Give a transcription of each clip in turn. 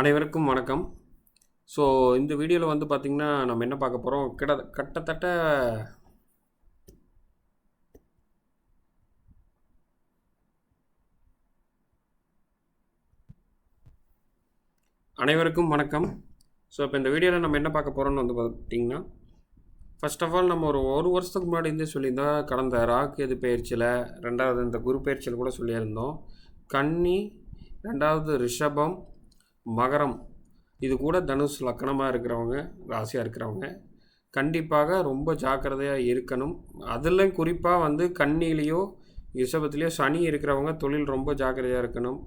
அனைவருக்கும் வணக்கம். ஸோ இந்த வீடியோவில் வந்து பார்த்திங்கன்னா நம்ம என்ன பார்க்க போகிறோம் கிட கிட்டத்தட்ட அனைவருக்கும் வணக்கம். ஸோ இப்போ இந்த வீடியோவில் நம்ம என்ன பார்க்க போகிறோம்னு வந்து பார்த்திங்கன்னா ஃபர்ஸ்ட் ஆஃப் ஆல் நம்ம ஒரு ஒரு வருஷத்துக்கு முன்னாடி இருந்தே சொல்லியிருந்தோம் கடந்த ராக் எது பயிற்சியில் ரெண்டாவது இந்த குரு பயிற்சியில் கூட சொல்லியிருந்தோம். கன்னி ரெண்டாவது ரிஷபம் மகரம். இது கூட தனுஷ் லக்கணமாக இருக்கிறவங்க ராசியாக இருக்கிறவங்க. கண்டிப்பாக ரொம்ப ஜாக்கிரதையாக இருக்கணும். அதில் குறிப்பாக வந்து கண்ணிலேயோ ரிஷபத்துலேயோ சனி இருக்கிறவங்க தொழில் ரொம்ப ஜாக்கிரதையாக இருக்கணும்.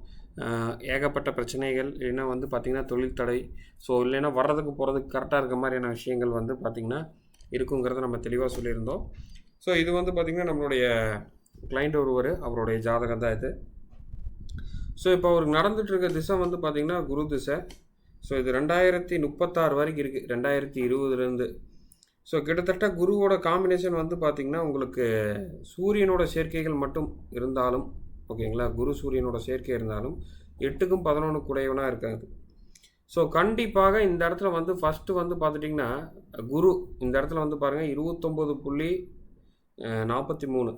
ஏகப்பட்ட பிரச்சனைகள். இல்லைன்னா வந்து பார்த்திங்கன்னா தொழில் தடை. ஸோ இல்லைன்னா வர்றதுக்கு போகிறதுக்கு கரெக்டாக இருக்க மாதிரியான விஷயங்கள் வந்து பார்த்திங்கன்னா இருக்குங்கிறத நம்ம தெளிவாக சொல்லியிருந்தோம். ஸோ இது வந்து பார்த்திங்கன்னா நம்மளுடைய கிளைண்ட் ஒருவர் அவருடைய ஜாதகம் தான் இது. ஸோ இப்போ அவருக்கு நடந்துட்டு இருக்க திசை வந்து பார்த்திங்கன்னா குரு திசை. ஸோ இது ரெண்டாயிரத்தி முப்பத்தாறு வரைக்கும் இருக்குது ரெண்டாயிரத்தி இருபதுலேருந்து. ஸோ கிட்டத்தட்ட குருவோட காம்பினேஷன் வந்து பார்த்திங்கன்னா உங்களுக்கு சூரியனோட சேர்க்கைகள் மட்டும் இருந்தாலும் ஓகேங்களா? குரு சூரியனோட சேர்க்கை இருந்தாலும் எட்டுக்கும் பதினொன்று குடையவனாக இருக்காது ஸோ கண்டிப்பாக இந்த இடத்துல வந்து ஃபஸ்ட்டு வந்து பார்த்துட்டிங்கன்னா குரு இந்த இடத்துல வந்து பாருங்கள் இருபத்தொம்போது புள்ளி நாற்பத்தி மூணு.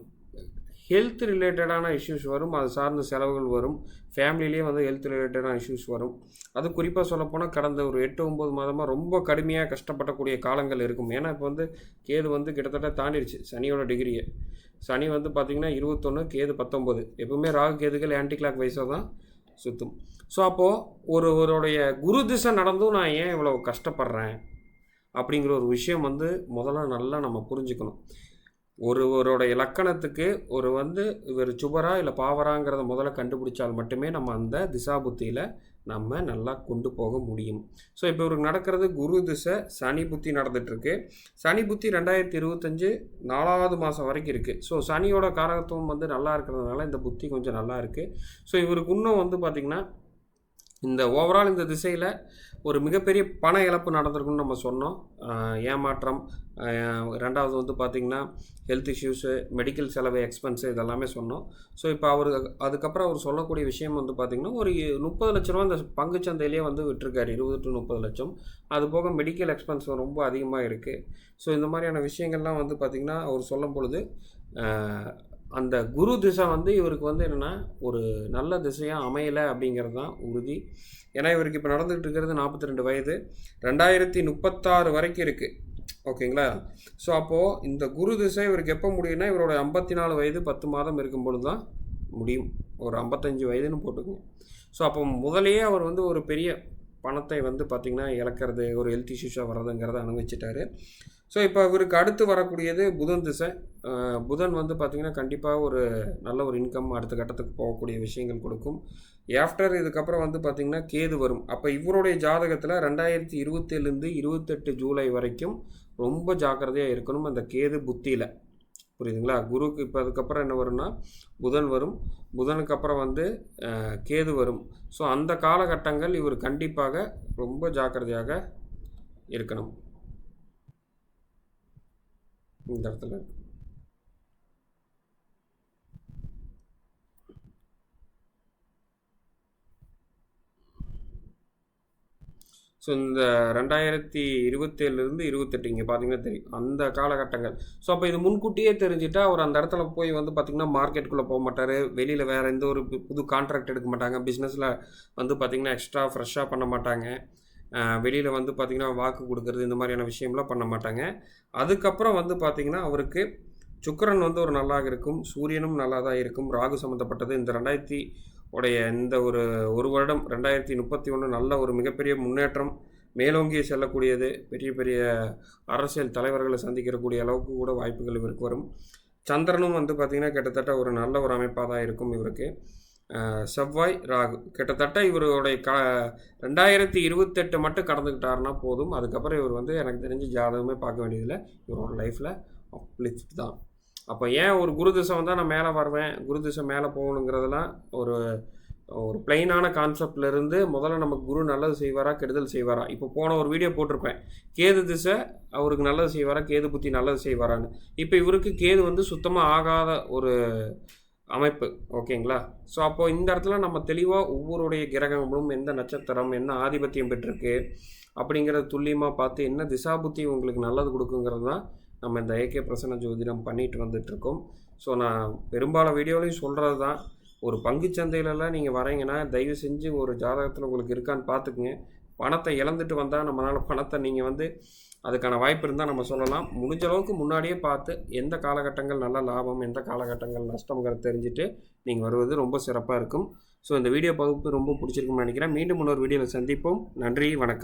ஹெல்த் ரிலேட்டடான இஷ்யூஸ் வரும். அது சார்ந்த செலவுகள் வரும். ஃபேமிலிலேயே வந்து ஹெல்த் ரிலேட்டடான இஷ்யூஸ் வரும். அது குறிப்பாக சொல்லப்போனால் கடந்த ஒரு எட்டு ஒம்பது மாதமாக ரொம்ப கடுமையாக கஷ்டப்படக்கூடிய காலங்கள் இருக்கும். ஏன்னா இப்போ வந்து கேது வந்து கிட்டத்தட்ட தாண்டிடுச்சு சனியோட டிகிரியை சனி வந்து பார்த்திங்கன்னா இருபத்தொன்று கேது பத்தொம்போது எப்பவுமே ராகு கேதுகள் ஆன்டி கிளாக் வயசாக தான் சுற்றும் ஸோ அப்போது ஒரு குரு திசை நடந்தும் நான் ஏன் இவ்வளோ கஷ்டப்படுறேன்? அப்படிங்கிற ஒரு விஷயம் வந்து முதல்ல நல்லா நம்ம புரிஞ்சுக்கணும். ஒருவரோட இலக்கணத்துக்கு ஒரு வந்து இவர் சுபரா இல்லை பாவராங்கிறத முதல்ல கண்டுபிடிச்சால் மட்டுமே நம்ம அந்த திசா புத்தியில் நம்ம நல்லா கொண்டு போக முடியும். ஸோ இப்போ இவருக்கு நடக்கிறது குரு திசை சனி புத்தி நடந்துகிட்ருக்கு சனி புத்தி ரெண்டாயிரத்தி இருபத்தஞ்சு நாலாவது மாதம் வரைக்கும் இருக்குது ஸோ சனியோட காரகத்துவம் வந்து நல்லா இருக்கிறதுனால இந்த புத்தி கொஞ்சம் நல்லா இருக்குது ஸோ இவருக்கு இன்னும் வந்து பார்த்திங்கன்னா இந்த ஓவரால் இந்த திசையில் ஒரு மிகப்பெரிய பண இழப்பு நடந்திருக்குன்னு நம்ம சொன்னோம். ஏமாற்றம் ரெண்டாவது வந்து பார்த்திங்கன்னா ஹெல்த் இஷ்யூஸு மெடிக்கல் செலவு எக்ஸ்பென்ஸு இதெல்லாமே சொன்னோம். ஸோ இப்போ அவர் அதுக்கப்புறம் அவர் சொல்லக்கூடிய விஷயம் வந்து பார்த்திங்கன்னா ஒரு முப்பது லட்ச ரூபா இந்த பங்குச்சந்தையிலேயே வந்து விட்டுருக்காரு. இருபது டு முப்பது லட்சம். அது போக மெடிக்கல் எக்ஸ்பென்ஸ் ரொம்ப அதிகமாக இருக்குது ஸோ இந்த மாதிரியான விஷயங்கள்லாம் வந்து பார்த்திங்கன்னா அவர் சொல்லும் பொழுது அந்த குரு திசை வந்து இவருக்கு வந்து என்னென்னா ஒரு நல்ல திசையாக அமையலை அப்படிங்கிறது தான் உறுதி. ஏன்னா இவருக்கு இப்போ நடந்துகிட்டு இருக்கிறது நாற்பத்தி ரெண்டு வயது. ரெண்டாயிரத்தி முப்பத்தாறு வரைக்கும் இருக்குது ஓகேங்களா? ஸோ அப்போது இந்த குரு திசை இவருக்கு எப்போ முடியும்னா இவரோட ஐம்பத்தி நாலு வயது பத்து மாதம் இருக்கும்பொழுது தான் முடியும். ஒரு ஐம்பத்தஞ்சு வயதுன்னு போட்டுக்கோங்க. ஸோ அப்போ முதலையே அவர் வந்து ஒரு பெரிய பணத்தை வந்து பார்த்திங்கன்னா இழக்கிறது ஒரு ஹெல்த் இஷ்யூஸாக வர்றதுங்கிறத அனுபவிச்சிட்டாரு. ஸோ இப்போ இவருக்கு அடுத்து வரக்கூடியது புதன் திசை. புதன் வந்து பார்த்திங்கன்னா கண்டிப்பாக ஒரு நல்ல ஒரு இன்கம் அடுத்த கட்டத்துக்கு போகக்கூடிய விஷயங்கள் கொடுக்கும். ஆஃப்டர் இதுக்கப்புறம் வந்து பார்த்திங்கன்னா கேது வரும். அப்போ இவருடைய ஜாதகத்தில் ரெண்டாயிரத்தி இருபத்தேழுலேருந்து இருபத்தெட்டு ஜூலை வரைக்கும் ரொம்ப ஜாக்கிரதையாக இருக்கணும் அந்த கேது புத்தியில். புரியுதுங்களா? குருக்கு இப்போ அதுக்கப்புறம் என்ன வரும்னா புதன் வரும். புதனுக்கு அப்புறம் வந்து கேது வரும். ஸோ அந்த காலகட்டங்கள் இவர் கண்டிப்பாக ரொம்ப ஜாக்கிரதையாக இருக்கணும். இந்த இடத்துல இருக்கு. ஸோ இந்த ரெண்டாயிரத்தி இருபத்தேழுலேருந்து இருபத்தெட்டு இங்கே பார்த்தீங்கன்னா தெரியும். அந்த காலகட்டங்கள். ஸோ அப்போ இது முன்கூட்டியே தெரிஞ்சுட்டா அவர் அந்த இடத்துல போய் வந்து பார்த்திங்கன்னா மார்க்கெட்டுக்குள்ளே போக மாட்டார். வெளியில் வேறு எந்த ஒரு புது கான்ட்ராக்ட் எடுக்க மாட்டாங்க. பிஸ்னஸில் வந்து பார்த்திங்கன்னா எக்ஸ்ட்ரா ஃப்ரெஷ்ஷாக பண்ண மாட்டாங்க. வெளியில் வந்து பார்த்திங்கன்னா வாக்கு கொடுக்கறது இந்த மாதிரியான விஷயம்லாம் பண்ண மாட்டாங்க. அதுக்கப்புறம் வந்து பார்த்திங்கன்னா அவருக்கு சுக்கரன் வந்து ஒரு நல்லா இருக்கும் சூரியனும் நல்லா தான் இருக்கும் ராகு சம்மந்தப்பட்டது இந்த ரெண்டாயிரத்தி உடைய இந்த ஒரு ஒரு வருடம் ரெண்டாயிரத்தி முப்பத்தி ஒன்று நல்ல ஒரு மிகப்பெரிய முன்னேற்றம் மேலோங்கி செல்லக்கூடியது. பெரிய பெரிய அரசியல் தலைவர்களை சந்திக்கிறக்கூடிய அளவுக்கு கூட வாய்ப்புகள் இவருக்கு வரும். சந்திரனும் வந்து பார்த்திங்கன்னா கிட்டத்தட்ட ஒரு நல்ல ஒரு அமைப்பாக தான் இருக்கும் இவருக்கு. செவ்வாய் ராகு. கிட்டத்தட்ட இவருடைய க ரெண்டாயிரத்தி இருபத்தெட்டு மட்டும் கடந்துக்கிட்டாருன்னா போதும். அதுக்கப்புறம் இவர் வந்து எனக்கு தெரிஞ்சு ஜாதகமே பார்க்க வேண்டியதில்லை. இவரோட லைஃப்பில் அப்ளிஃப்ட் தான். அப்போ ஏன் ஒரு குரு திசை வந்தால் நான் மேலே வருவேன்? குரு திசை மேலே போகணுங்கிறதெல்லாம் ஒரு ஒரு பிளெயினான கான்செப்ட்லேருந்து முதல்ல நமக்கு குரு நல்லது செய்வாரா கெடுதல் செய்வாரா? இப்போ போன ஒரு வீடியோ போட்டிருப்பேன். கேது திசை அவருக்கு நல்லது செய்வாரா கேது புத்தி நல்லது செய்வாரான்னு. இப்போ இவருக்கு கேது வந்து சுத்தமாக ஆகாத ஒரு அமைப்பு ஓகேங்களா? ஸோ அப்போது இந்த இடத்துல நம்ம தெளிவாக ஒவ்வொருடைய கிரகங்களும் எந்த நட்சத்திரம் என்ன ஆதிபத்தியம் பெற்றிருக்கு அப்படிங்கிறத துல்லியமாக பார்த்து என்ன திசாபுத்தி உங்களுக்கு நல்லது கொடுக்குங்கிறது தான் நம்ம இந்த ஏகே பிரசன்ன ஜோதிடம் பண்ணிட்டு வந்துட்டுருக்கோம். ஸோ நான் பெரும்பாலும் வீடியோலையும் சொல்கிறது தான். ஒரு பங்குச்சந்தையிலலாம் நீங்கள் வரீங்கன்னா தயவு செஞ்சு ஒரு ஜாதகத்தில் உங்களுக்கு இருக்கான்னு பார்த்துக்குங்க. பணத்தை இழந்துட்டு வந்தால் நம்மளால் பணத்தை நீங்கள் வந்து அதுக்கான வாய்ப்பு இருந்தால் நம்ம சொல்லலாம். முடிஞ்ச அளவுக்கு முன்னாடியே பார்த்து எந்த காலகட்டங்கள் நல்ல லாபம் எந்த காலகட்டங்கள் நஷ்டங்கிறத தெரிஞ்சுட்டு நீங்கள் வருவது ரொம்ப சிறப்பாக இருக்கும். ஸோ இந்த வீடியோ பகுப்பு ரொம்ப பிடிச்சிருக்குன்னு நினைக்கிறேன். மீண்டும் இன்னொரு வீடியோவில் சந்திப்போம். நன்றி வணக்கம்.